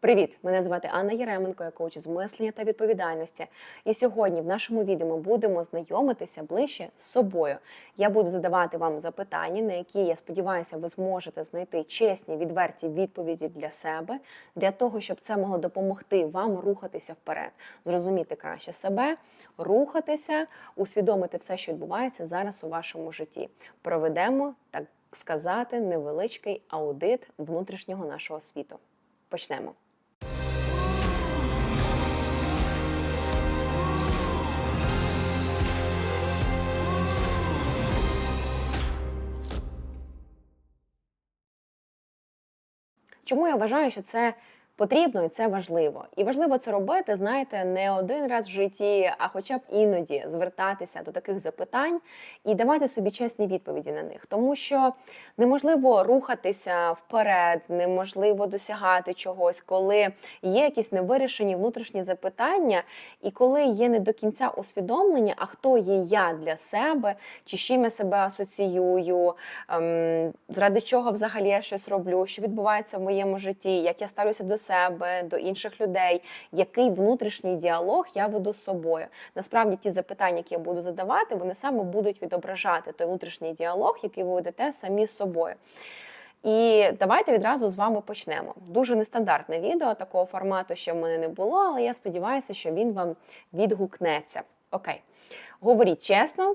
Привіт! Мене звати Анна Єременко, я коуч з мислення та відповідальності. І сьогодні в нашому відео ми будемо знайомитися ближче з собою. Я буду задавати вам запитання, на які я сподіваюся, ви зможете знайти чесні, відверті відповіді для себе, для того, щоб це могло допомогти вам рухатися вперед, зрозуміти краще себе, рухатися, усвідомити все, що відбувається зараз у вашому житті. Проведемо так сказати невеличкий аудит внутрішнього нашого світу. Почнемо. Чому я вважаю, що це потрібно і це важливо? І важливо це робити, знаєте, не один раз в житті, а хоча б іноді звертатися до таких запитань і давати собі чесні відповіді на них, тому що неможливо рухатися вперед, неможливо досягати чогось, коли є якісь невирішені внутрішні запитання, і коли є не до кінця усвідомлення, а хто є я для себе, чи з чим я себе асоціюю, ем, заради чого взагалі я щось роблю, що відбувається в моєму житті, як я ставлюся до себе, до інших людей, який внутрішній діалог я веду з собою. Насправді ті запитання, які я буду задавати, вони саме будуть відображати той внутрішній діалог, який ви ведете самі з собою. І давайте відразу з вами почнемо. Дуже нестандартне відео такого формату, ще в мене не було, але я сподіваюся, що він вам відгукнеться. Окей, говоріть чесно.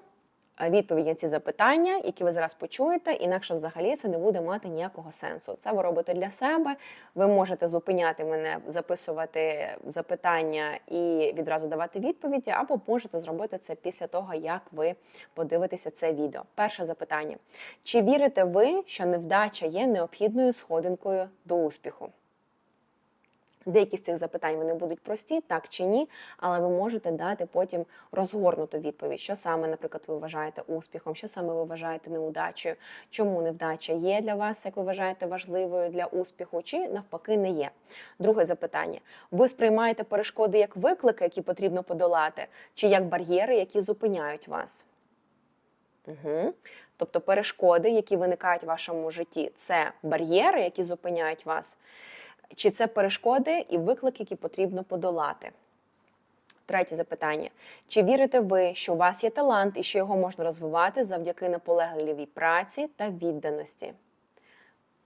Відповідь на ці запитання, які ви зараз почуєте, інакше взагалі це не буде мати ніякого сенсу. Це ви робите для себе. Ви можете зупиняти мене, записувати запитання і відразу давати відповіді, або можете зробити це після того, як ви подивитеся це відео. Перше запитання: чи вірите ви, що невдача є необхідною сходинкою до успіху? Деякі з цих запитань вони будуть прості, так чи ні, але ви можете дати потім розгорнуту відповідь, що саме, наприклад, ви вважаєте успіхом, що саме ви вважаєте неудачею, чому невдача є для вас, як ви вважаєте важливою для успіху, чи навпаки не є. Друге запитання: ви сприймаєте перешкоди як виклики, які потрібно подолати, чи як бар'єри, які зупиняють вас? Угу. Тобто перешкоди, які виникають в вашому житті, це бар'єри, які зупиняють вас. Чи це перешкоди і виклики, які потрібно подолати? Третє запитання: чи вірите ви, що у вас є талант і що його можна розвивати завдяки наполегливій праці та відданості?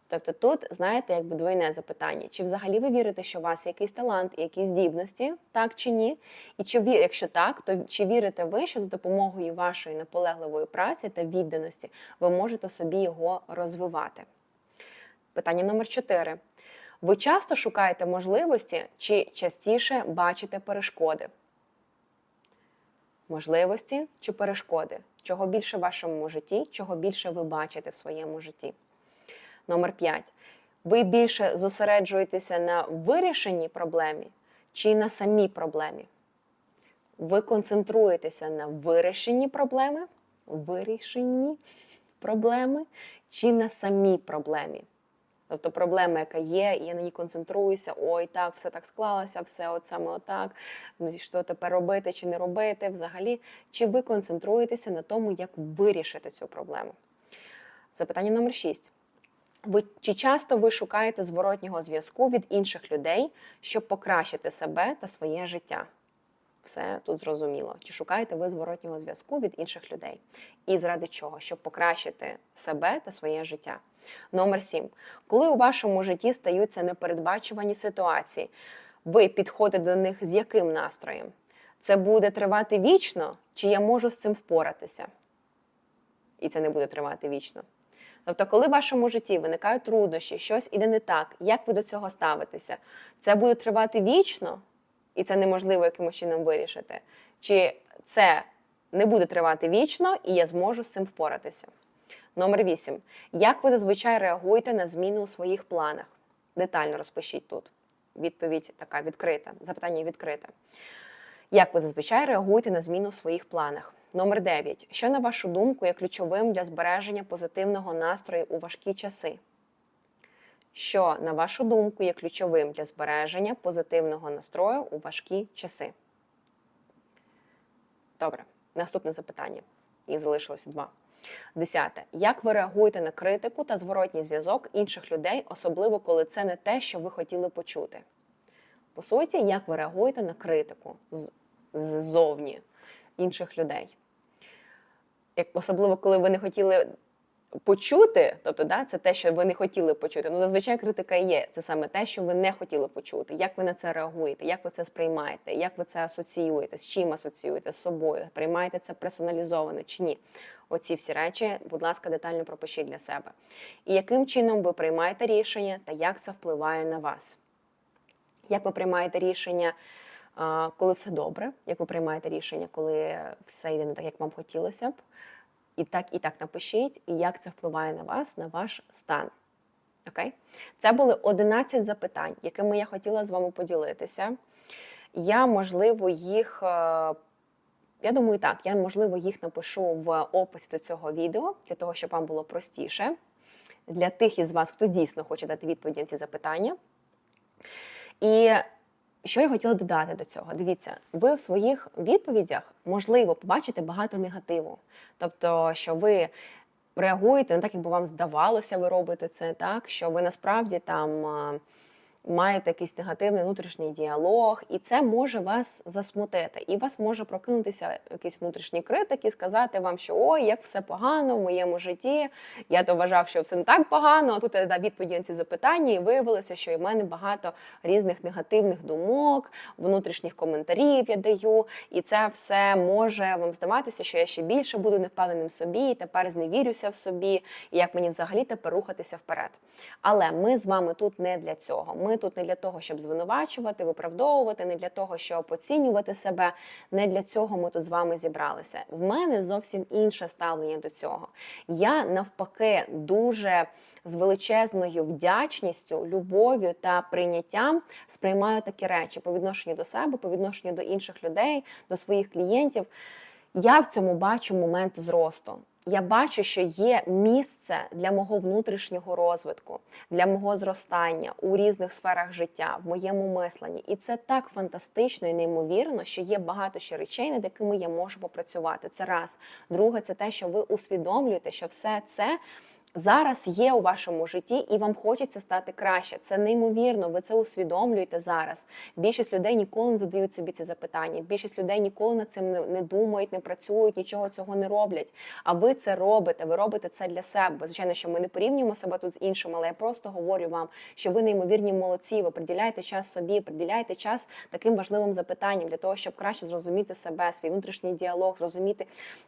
Тобто тут, знаєте, якби двойне запитання: чи взагалі ви вірите, що у вас є якийсь талант і якісь здібності, так чи ні? І чи якщо так, то чи вірите ви, що за допомогою вашої наполегливої праці та відданості ви можете собі його розвивати? Питання номер 4. Ви часто шукаєте можливості чи частіше бачите перешкоди? Можливості чи перешкоди? Чого більше в вашому житті, чого більше ви бачите в своєму житті? Номер 5. Ви більше зосереджуєтеся на вирішенні проблемі чи на самій проблемі? Ви концентруєтеся на вирішенні проблеми, вирішенні проблеми чи на самій проблемі? Тобто проблема, яка є, і я на ній концентруюся, ой, так, все так склалося, все от саме отак. Ну, що тепер робити чи не робити взагалі? Чи ви концентруєтеся на тому, як вирішити цю проблему? Запитання номер 6. Ви, Чи часто ви шукаєте зворотнього зв'язку від інших людей, щоб покращити себе та своє життя? Все тут зрозуміло. Чи шукаєте ви зворотнього зв'язку від інших людей? І заради чого? Щоб покращити себе та своє життя. Номер 7. Коли у вашому житті стаються непередбачувані ситуації, ви підходите до них з яким настроєм? Це буде тривати вічно, чи я можу з цим впоратися? І це не буде тривати вічно. Тобто, коли в вашому житті виникають труднощі, щось іде не так, як ви до цього ставитеся? Це буде тривати вічно, і це неможливо якимось чином вирішити? Чи це не буде тривати вічно, і я зможу з цим впоратися? Номер 8. Як ви зазвичай реагуєте на зміни у своїх планах? Детально розпишіть тут. Відповідь така відкрита. Запитання відкрите. Як ви зазвичай реагуєте на зміну у своїх планах? Номер 9. Що, на вашу думку, є ключовим для збереження позитивного настрою у важкі часи? Що, на вашу думку, є ключовим для збереження позитивного настрою у важкі часи? Добре. Наступне запитання. Їх залишилося два. Десяте. Як ви реагуєте на критику та зворотній зв'язок інших людей, особливо коли це не те, що ви хотіли почути? по суті, як ви реагуєте на критику ззовні інших людей. Як особливо, коли ви не хотіли почути, тобто да, це те, що ви не хотіли почути. Ну, зазвичай критика є. Це саме те, що ви не хотіли почути. Як ви на це реагуєте, як ви це сприймаєте, як ви це асоціюєте, з чим асоціюєте з собою, приймаєте це персоналізовано чи ні? Оці всі речі, будь ласка, детально пропишіть для себе. І яким чином ви приймаєте рішення та як це впливає на вас? Як ви приймаєте рішення, коли все добре? Як ви приймаєте рішення, коли все йде не так, як вам хотілося б? І так, і так напишіть, як це впливає на вас, на ваш стан. Окей? Це були 11 запитань, якими я хотіла з вами поділитися. Я, можливо, їх. е, Я думаю, так, я, можливо, їх напишу в описі до цього відео, для того, щоб вам було простіше. Для тих із вас, хто дійсно хоче дати відповіді на ці запитання. І що я хотіла додати до цього? Дивіться, ви в своїх відповідях можливо побачите багато негативу. Тобто, що ви реагуєте не так, якби вам здавалося, ви робите це так, що ви насправді там. Маєте якийсь негативний внутрішній діалог, і це може вас засмутити. І вас може прокинутися якийсь внутрішній критик і сказати вам, що ой, як все погано в моєму житті. Я то вважав, що все не так погано. А тут я дав відповіді на ці запитання, і виявилося, що в мене багато різних негативних думок, внутрішніх коментарів я даю. І це все може вам здаватися, що я ще більше буду невпевненим собі, і тепер зневірюся в собі, і як мені взагалі тепер рухатися вперед. Але ми з вами тут не для цього. Ми тут не для того, щоб звинувачувати, виправдовувати, не для того, щоб оцінювати себе. Не для цього ми тут з вами зібралися. В мене зовсім інше ставлення до цього. Я навпаки дуже з величезною вдячністю, любов'ю та прийняттям сприймаю такі речі по відношенню до себе, по відношенню до інших людей, до своїх клієнтів. Я в цьому бачу момент зросту. Я бачу, що є місце для мого внутрішнього розвитку, для мого зростання у різних сферах життя, в моєму мисленні. І це так фантастично і неймовірно, що є багато ще речей, над якими я можу попрацювати. Це раз. Друге, це те, що ви усвідомлюєте, що все це. Зараз є у вашому житті, і вам хочеться стати краще. Це неймовірно. Ви це усвідомлюєте зараз. Більшість людей ніколи не задають собі ці запитання. Більшість людей ніколи над цим не, думають, не працюють, нічого цього не роблять. А ви це робите. Ви робите це для себе. Звичайно, що ми не порівнюємо себе тут з іншими, але я просто говорю вам, що ви неймовірні молодці. Ви приділяєте час собі, приділяєте час таким важливим запитанням для того, щоб краще зрозуміти себе, свій внутрішній діалог, зрозуміти,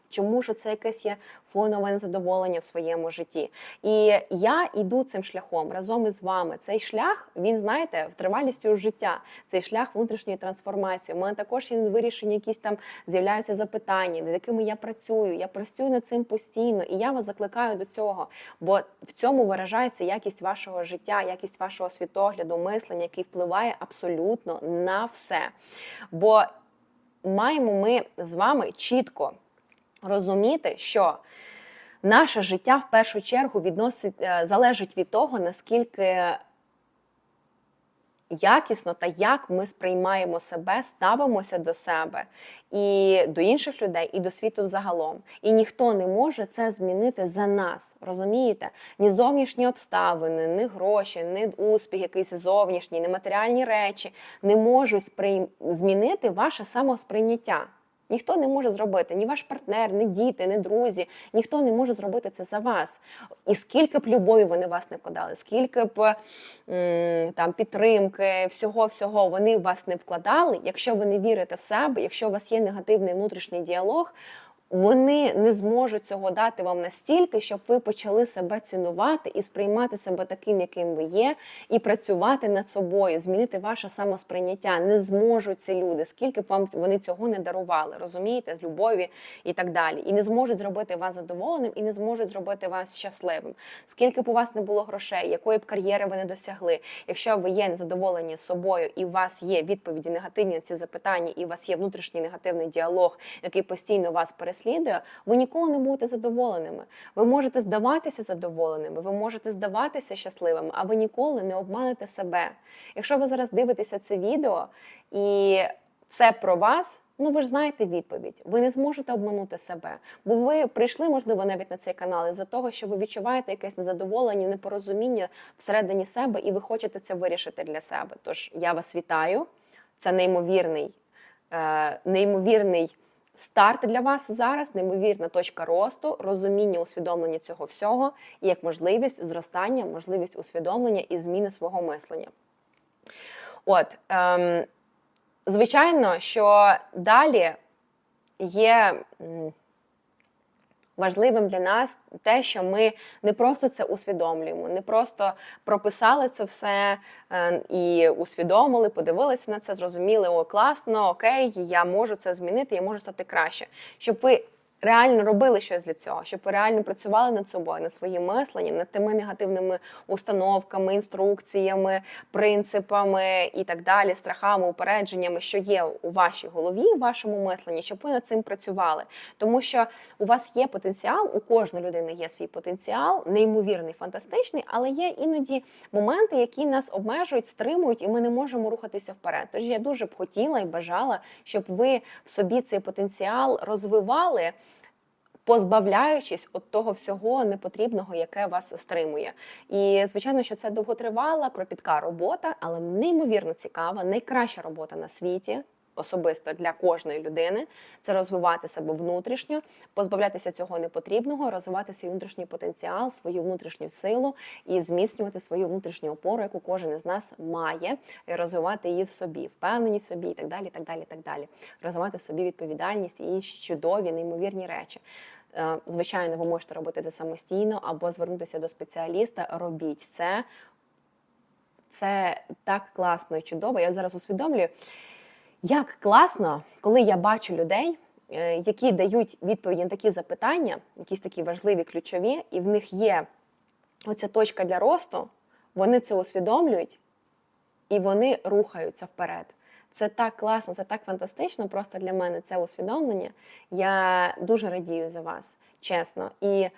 чому ж це якесь є фонове незадоволення в своєму житті. І я йду цим шляхом разом із вами. Цей шлях, він знаєте, в тривалістю життя, цей шлях внутрішньої трансформації. У мене також є вирішені якісь там з'являються запитання, над якими я працюю. Я працюю над цим постійно, і я вас закликаю до цього, бо в цьому виражається якість вашого життя, якість вашого світогляду, мислення, який впливає абсолютно на все. Бо маємо ми з вами чітко розуміти, що наше життя в першу чергу відносить, е, залежить від того, наскільки якісно та як ми сприймаємо себе, ставимося до себе і до інших людей, і до світу взагалом. І ніхто не може це змінити за нас. Розумієте? Ні зовнішні обставини, ні гроші, ні успіх, якийсь зовнішній, ні матеріальні речі не можуть сприй... змінити ваше самосприйняття. Ніхто не може зробити, ні ваш партнер, ні діти, ні друзі. Ніхто не може зробити це за вас. І скільки б любові вони вас не вкладали, скільки б там підтримки, всього всього вони вас не вкладали. Якщо ви не вірите в себе, якщо у вас є негативний внутрішній діалог. Вони не зможуть цього дати вам настільки, щоб ви почали себе цінувати і сприймати себе таким, яким ви є, і працювати над собою, змінити ваше самосприйняття. Не зможуть ці люди, скільки б вам вони цього не дарували, розумієте, з любові і так далі. І не зможуть зробити вас задоволеним, і не зможуть зробити вас щасливим. Скільки б у вас не було грошей, якої б кар'єри ви не досягли. Якщо ви є незадоволені собою, і у вас є відповіді негативні на ці запитання, і у вас є внутрішній негативний діалог, який постійно вас переслідує, ви ніколи не будете задоволеними. Ви можете здаватися задоволеними, ви можете здаватися щасливими, а ви ніколи не обманете себе. Якщо ви зараз дивитеся це відео і це про вас. Ну, ви ж знаєте відповідь. Ви не зможете обманути себе, бо ви прийшли, можливо, навіть на цей канал із-за того, що ви відчуваєте якесь незадоволення, непорозуміння всередині себе, і ви хочете це вирішити для себе. Тож я вас вітаю. Це неймовірний, е, неймовірний старт для вас зараз, неймовірна точка росту, розуміння, усвідомлення цього всього, і як можливість зростання, можливість усвідомлення і зміни свого мислення. От, ем, звичайно, що далі є. Важливим для нас те, що ми не просто це усвідомлюємо, не просто прописали це все е, і усвідомили, подивилися на це, зрозуміли, о, класно, окей, я можу це змінити, я можу стати краще. Щоб ви реально робили щось для цього, щоб ви реально працювали над собою, над своїм мисленням, над тими негативними установками, інструкціями, принципами і так далі, страхами, упередженнями, що є у вашій голові, у вашому мисленні, щоб ви над цим працювали. Тому що у вас є потенціал, у кожної людини є свій потенціал, неймовірний, фантастичний, але є іноді моменти, які нас обмежують, стримують, і ми не можемо рухатися вперед. Тож я дуже б хотіла і бажала, щоб ви в собі цей потенціал розвивали позбавляючись від того всього непотрібного, яке вас стримує. І звичайно, що це довготривала, кропітка робота, але неймовірно цікава, найкраща робота на світі. Особисто для кожної людини це розвивати себе внутрішньо, позбавлятися цього непотрібного, розвивати свій внутрішній потенціал, свою внутрішню силу і зміцнювати свою внутрішню опору, яку кожен із нас має, і розвивати її в собі, впевненість собі і так далі. так далі, так далі. Розвивати в собі відповідальність і чудові, неймовірні речі. Е, Звичайно, ви можете робити це самостійно або звернутися до спеціаліста. Робіть це. Це так класно і чудово. Я зараз усвідомлюю, як класно, коли я бачу людей, е, які дають відповіді на такі запитання, якісь такі важливі, ключові, і в них є оця точка для росту, вони це усвідомлюють і вони рухаються вперед. Це так класно, це так фантастично. Просто для мене це усвідомлення. Я дуже радію за вас, чесно. І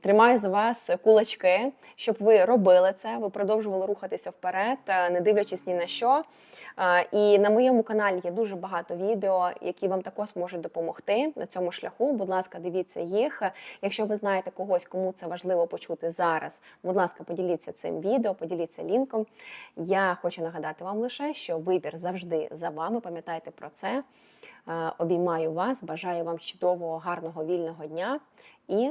тримаю за вас кулачки, щоб ви робили це, ви продовжували рухатися вперед, е, не дивлячись ні на що. Е, І на моєму каналі є дуже багато відео, які вам також можуть допомогти на цьому шляху. Будь ласка, дивіться їх. Якщо ви знаєте когось, кому це важливо почути зараз, будь ласка, поділіться цим відео, поділіться лінком. Я хочу нагадати вам лише, що вибір завжди за вами. Пам'ятайте про це. Е, Обіймаю вас, бажаю вам чудового, гарного, вільного дня і